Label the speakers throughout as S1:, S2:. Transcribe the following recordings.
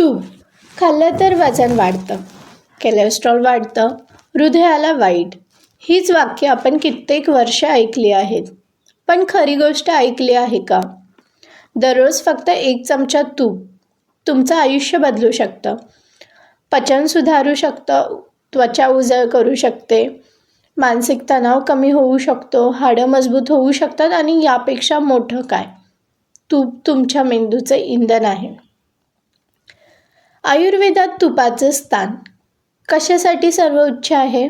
S1: तूप खाल्लं तर वजन वाढतं. कोलेस्ट्रॉल वाढतं. हृदयाला वाईट. हीच वाक्य आपण कित्येक वर्ष ऐकली आहेत. पण खरी गोष्ट ऐकली आहे का? दररोज फक्त एक चमचा तूप तुमचं आयुष्य बदलू शकतं. पचन सुधारू शकतं. त्वचा उजळ करू शकते. मानसिक तणाव कमी होऊ शकतो. हाडं मजबूत होऊ शकतात. आणि यापेक्षा मोठं काय? तूप तुमच्या मेंदूचं इंधन आहे. आयुर्वेदात तुपाचं स्थान. कशासाठी सर्वोच्च आहे?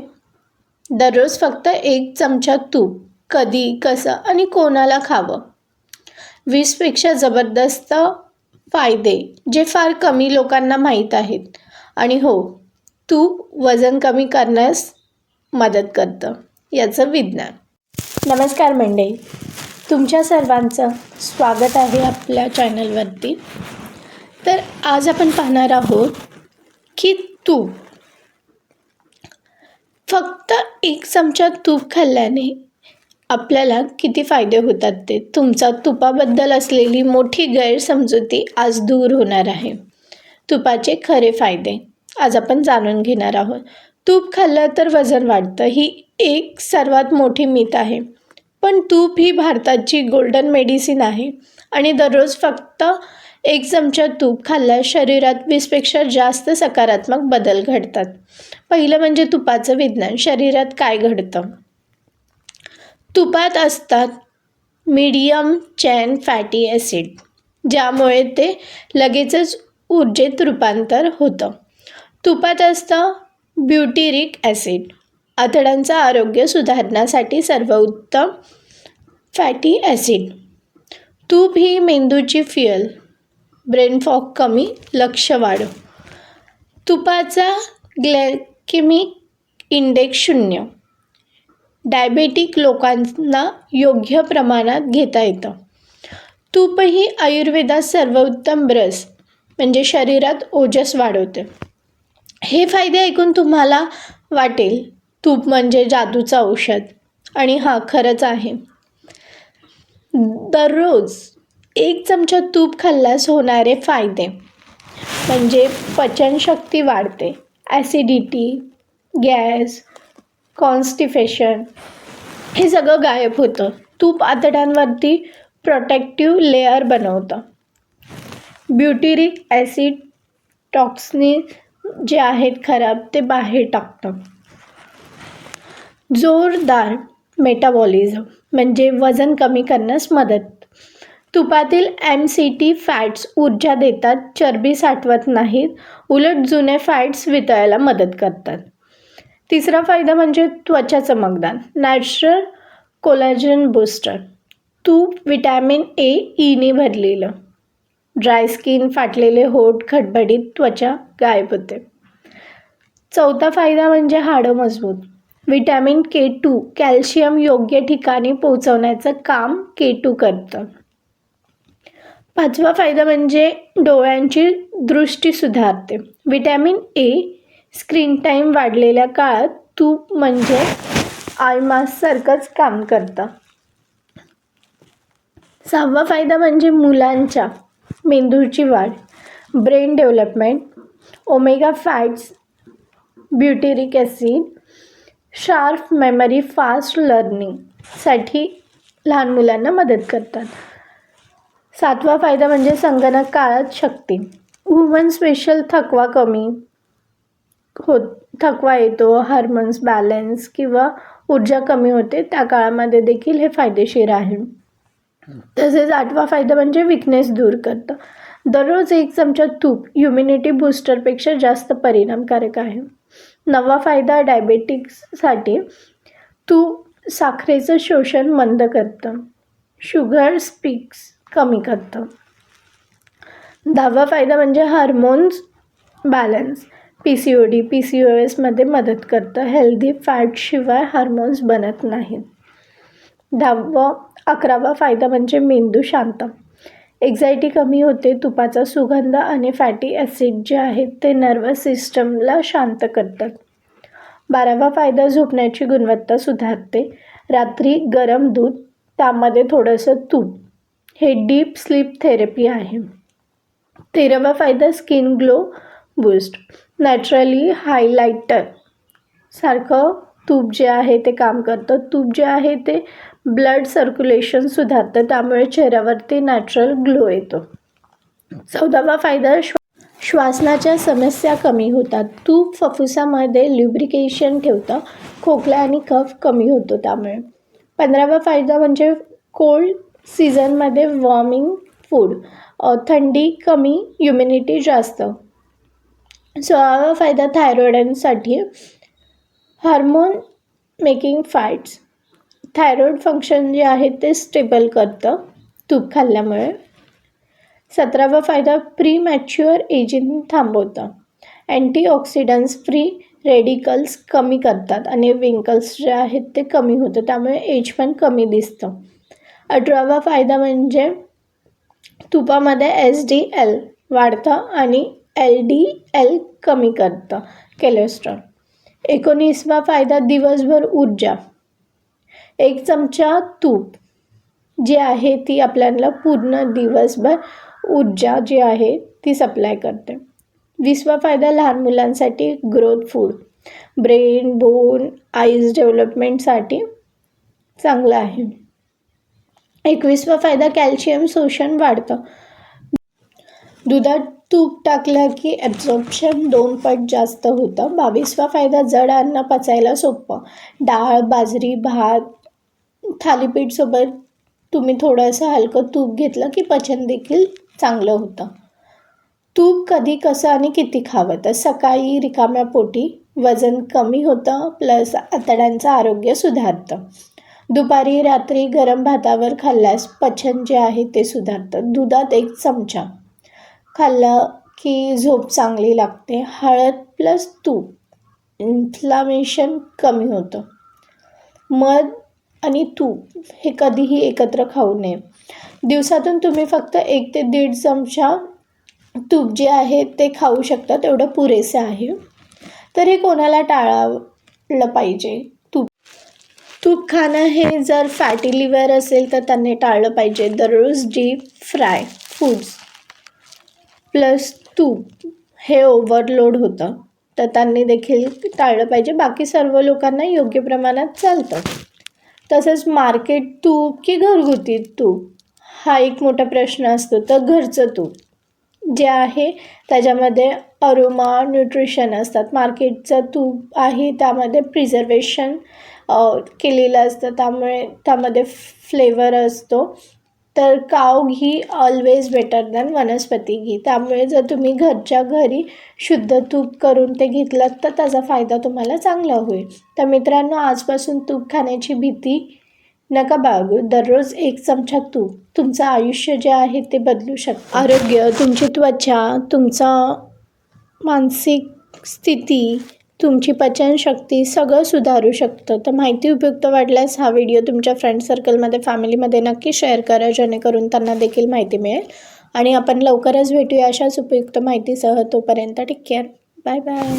S1: दररोज फक्त एक चमचा तूप कधी कसं आणि कोणाला खावं? वीसपेक्षा जबरदस्त फायदे जे फार कमी लोकांना माहीत आहेत. आणि हो तूप वजन कमी करण्यास मदत करतं याचं विज्ञान. नमस्कार मंडळी. तुमच्या सर्वांचं स्वागत आहे आपल्या चॅनलवरती तर आज आपण पाहणार आहोत की तूप. फक्त एक चमचा तूप खाल्ल्याने आपल्याला किती फायदे होतात ते. तुमचा तुपाबद्दल असलेली मोठी गैरसमजुती आज दूर होणार आहे. तुपाचे खरे फायदे. आज आपण जाणून घेणार आहोत. तूप खाल्लं तर वजन वाढतं. ही एक सर्वात मोठी मीत आहे. पण तूप ही भारताची गोल्डन मेडिसिन आहे. आणि दररोज फक्त एक चमचा तूप खाल्ल्यास शरीरात वीसपेक्षा जास्त सकारात्मक बदल घडतात. पहिलं म्हणजे तुपाचं विज्ञान. शरीरात काय घडतं? तुपात असतात मीडियम चॅन फॅटी ॲसिड ज्यामुळे ते लगेचच ऊर्जेत रूपांतर होतं. तुपात असतं ब्युटिरिक ॲसिड. आतड्यांचं आरोग्य सुधारण्यासाठी सर्वोत्तम फॅटी ॲसिड. तूप ही मेंदूची फ्युअल ब्रेन फॉक कमी लक्ष वाढ. तुपाचा ग्लॅकेमिक इंडेक्स शून्य. डायबेटिक लोकांना योग्य प्रमाणात घेता येतं. तूपही आयुर्वेदात सर्वोत्तम ब्रस म्हणजे शरीरात ओजस वाढवते. हे फायदे ऐकून तुम्हाला वाटेल तूप म्हणजे जादूचं औषध. आणि हा खरंच आहे. दररोज एक चमचा तूप खाल्ल्यास होणारे फायदे. म्हणजे पचनशक्ती वाढते. ॲसिडिटी गॅस कॉन्स्टिफेशन हे सगळं गायब होतं. तूप आतड्यांवरती प्रोटेक्टिव्ह लेअर बनवतं. ब्युटिरिक ॲसिड टॉक्सनी जे आहेत खराब ते बाहेर टाकतं. जोरदार मेटाबॉलिझम म्हणजे वजन कमी करण्यास मदत तुपातील एम सी टी फॅट्स ऊर्जा देतात चरबी साठवत नाहीत उलट जुने फॅट्स वितळायला मदत करतात. तिसरा फायदा म्हणजे त्वचा चमकदार नॅचरल कोलॅजन बूस्टर तूप विटॅमिन ए ईने भरलेलं. ड्राय स्किन फाटलेले होठ खडबडीत त्वचा गायब होते. चौथा फायदा म्हणजे हाडं मजबूत. विटॅमिन के टू कॅल्शियम योग्य ठिकाणी पोचवण्याचं काम के टू करतं. पाचवा फायदा म्हणजे डोळ्यांची दृष्टी सुधारते. विटॅमिन ए स्क्रीन टाईम वाढलेल्या काळात तूप म्हणजे आयमाससारखंच काम करतं. सहावा फायदा म्हणजे मुलांच्या मेंदूची वाढ. Brain development omega fats butyric acid sharp memory fast लर्निंगसाठी लहान मुलांना मदत करतात. सातवा फायदा म्हणजे संगणक काळात शक्ती. वुमन स्पेशल थकवा कमी होत थकवा येतो हार्मोन्स बॅलन्स किंवा ऊर्जा कमी होते त्या काळामध्ये देखील हे फायदेशीर आहे. तसेच आठवा फायदा म्हणजे विकनेस दूर करतं. दररोज एक चमचा तूप ह्युमिनिटी बूस्टरपेक्षा जास्त परिणामकारक आहे. नवा फायदा डायबेटिक्ससाठी तूप साखरेचं शोषण मंद करतं. शुगर स्पिक्स कमी करतं. दहावा फायदा म्हणजे hormones balance P C O D P C O एसमध्ये मदत करतं. हेल्दी फॅटशिवाय हार्मोन्स बनत नाहीत. दहावा अकरावा फायदा म्हणजे मेंदू शांत. एक्झायटी कमी होते तुपाचा सुगंध आणि फॅटी ॲसिड जे आहेत ते नर्वस सिस्टमला शांत करतात. बारावा फायदा झोपण्याची गुणवत्ता सुधारते. रात्री गरम दूध त्यामध्ये थोडंसं तूप. हे डीप स्लीप थेरपी आहे. तेरावा फायदा skin glow boost. Naturally highlighter सारखं तूप जे आहे ते काम करतं. तूप जे आहे ते ब्लड सर्क्युलेशन सुधारतं. त्यामुळे चेहऱ्यावरती नॅचरल ग्लो येतो. चौदावा फायदा श्वा श्वासनाच्या समस्या कमी होतात. तूप फफुसामध्ये ल्युब्रिकेशन ठेवतं. खोकला आणि कफ कमी होतो त्यामुळे. पंधरावा फायदा म्हणजे कोल्ड सीझनमध्ये वॉर्मिंग फूड थंडी कमी ह्युमिनिटी जास्त. सोळावा फायदा थायरॉइडांसाठी hormone making fats thyroid function जे आहे ते स्टेबल करतं तूप खाल्ल्यामुळे. सतरावा फायदा प्री मॅच्युअर एजिंग थांबवतं. अँटीऑक्सिडंट्स फ्री रेडिकल्स कमी करतात आणि विंकल्स जे आहेत ते कमी होतं त्यामुळे एज पण कमी दिसतं. अठरावा फायदा म्हणजे तुपामध्ये एस डी एल वाढतं आणि एल डी एल कमी करतं कोलेस्ट्रॉल एकोणीसवा फायदा दिवसभर ऊर्जा. एक चमचा तूप जी आहे ती आपल्याला पूर्ण दिवसभर ऊर्जा जी आहे ती सप्लाय करते. वीसवा फायदा लहान मुलांसाठी growth food brain bone eyes डेव्हलपमेंटसाठी चांगलं आहे. एकवीसवा फायदा कॅल्शियम शोषण वाढतं. दुधात तूप टाकलं की ॲब्झॉर्प्शन दोन पट जास्त होतं. बावीसवा फायदा जड अन्न पचायला सोपं. डाळ बाजरी भात थालीपीठसोबत तुम्ही थोडंसं हलकं तूप घेतलं की पचन देखील चांगलं होतं. तूप कधी कसं आणि किती खावं? तर सकाळी रिकाम्या पोटी वजन कमी होतं प्लस आतड्यांचं आरोग्य सुधारतं. दुपारी रात्री गरम भातावर खाल्ल्यास पचन जे आहे ते सुधारतं. दुधात एक चमचा. खाल्लं की झोप चांगली लागते. हळद प्लस तूप. इन्फ्लामेशन कमी होतं. मध आणि तूप हे कधीही एकत्र खाऊ नये. दिवसातून तुम्ही फक्त एक ते दीड चमचा तूप जे आहे ते खाऊ शकता. तेवढं पुरेसे आहे. तर हे कोणाला टाळावलं पाहिजे. तूप खाणं हे जर फॅटी लिव्हर असेल तर त्यांनी टाळलं पाहिजे. दररोज डीप फ्राय फूड्स प्लस तूप हे ओव्हरलोड होतं. तर त्यांनी देखील टाळलं पाहिजे. बाकी सर्व लोकांना योग्य प्रमाणात चालतं. तसंच मार्केट तूप की घरगुती तूप हा एक मोठा प्रश्न असतो. तर घरचं तूप जे आहे त्याच्यामध्ये अरोमा न्यूट्रिशन असतात. मार्केटचं तूप आहे त्यामध्ये प्रिझर्वेशन केलेलं असतं. त्यामुळे त्यामध्ये फ्लेवर असतो. तर काव घी ऑलवेज बेटर दॅन वनस्पती घी. त्यामुळे जर तुम्ही घरच्या घरी शुद्ध तूप करून ते घेतलं तर त्याचा फायदा तुम्हाला चांगला होईल. तर मित्रांनो आजपासून तूप खाण्याची भीती नका बाळगू. दररोज एक चमचा तूप तुमचं आयुष्य जे आहे ते बदलू शकतं. आरोग्य तुमची त्वचा तुमचा मानसिक स्थिती तुमची पचनशक्ती सगळं सुधारू शकतं. तर माहिती उपयुक्त वाटल्यास हा व्हिडिओ तुमच्या फ्रेंड सर्कलमध्ये फॅमिलीमध्ये नक्की शेअर करा जेणेकरून त्यांना देखील माहिती मिळेल. आणि आपण लवकरच भेटूया अशाच उपयुक्त माहितीसह. तोपर्यंत टेक केअर बाय बाय